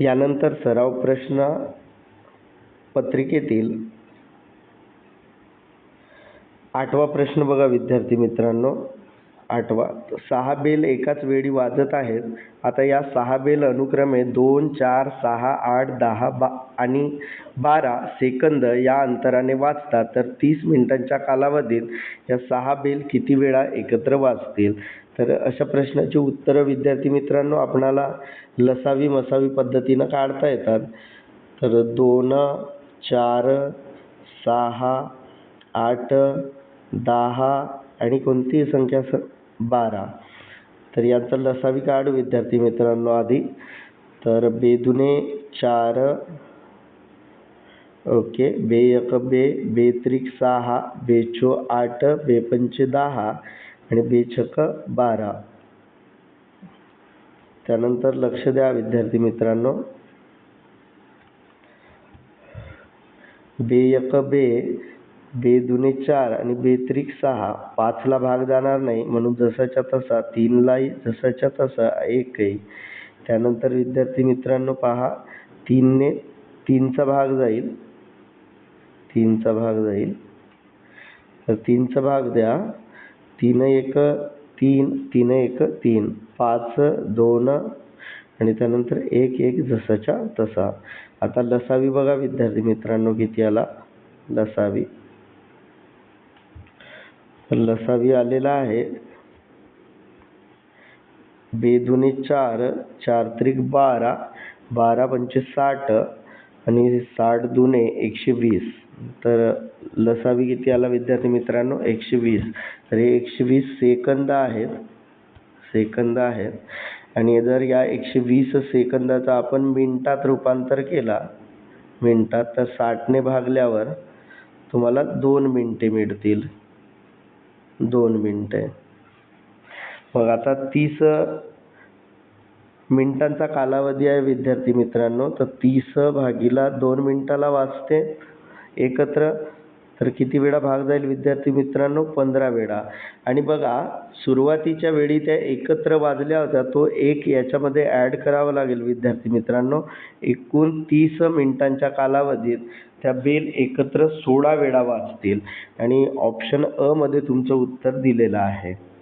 यानंतर सराव प्रश्न पत्रिकेतील आठवा प्रश्न बघा विद्यार्थी मित्रांनो. आठवा सहा बेल एकाच वेळी वाजत आहेत. आता या सहा बेल अनुक्रमे दोन चार सहा आठ दहा बा आणि बारा सेकंद या अंतराने वाजतात तर तीस मिनटांच्या कालावधीत या सहा बेल किती वेळा एकत्र वाजतील? तर अशा प्रश्नाची उत्तरं विद्यार्थी मित्रांनो आपणाला लसावी मसावी पद्धतीनं काढता येतात. तर दोन चार सहा आठ दहा आणि कोणतीही संख्या स बारा. तर यांचा लसावी काढू विद्यार्थी मित्रांनो आधी. तर बेदुने चार. ओके. बे एक बे बे त्रिक सहा बेचो आठ बेपंचे दहा आणि बेछक बारा. त्यानंतर लक्ष द्या विद्यार्थी मित्रांनो. बे एक बे बे दुने चार आणि बेत्रिक सहा. पाचला भाग जाणार नाही म्हणून जसाच्या तसा तीनलाही जसाच्या तसा एकही. त्यानंतर विद्यार्थी मित्रांनो पहा तीनने तीनचा भाग जाईल. तीनचा भाग जाईल. तर तीनचा भाग द्या. तीन एक तीन तीन एक तीन. पाच दोन आणि त्यानंतर एक एक जसाच्या तसा. आता लसावी बघा विद्यार्थी मित्रांनो किती आला? लसावी. लसावी आलेला आहे. बेदुने चार चार त्रिक बारा बारा पंचे साठ आणि साठ दुने एकशे वीस. तर लसावी किती आला विद्यार्थी मित्रांनो? एकशे वीस. तर हे एकशे वीस सेकंद आहेत. सेकंद आहेत. आणि जर या एकशे वीस सेकंदाचा आपण मिनटात रूपांतर केला मिनटात तर साठने भागल्यावर तुम्हाला दोन मिनटे मिळतील. दोन मिनटे मग आता तीस मिनटांचा कालावधी आहे विद्यार्थी मित्रांनो. तर तीस भागीला दोन मिनिटाला वाजते एकत्र तर किती वेळा भाग जाईल विद्यार्थी मित्रांनो? पंधरा वेळा. आणि बघा सुरुवातीच्या वेळी त्या एकत्र वाजल्या होत्या तो एक याच्यामध्ये ॲड करावा लागेल विद्यार्थी मित्रांनो. एकूण तीस मिनिटांच्या कालावधीत त्या बेल एकत्र सोळा वेळा वाजतील. आणि ऑप्शन अमध्ये तुमचं उत्तर दिलेलं आहे.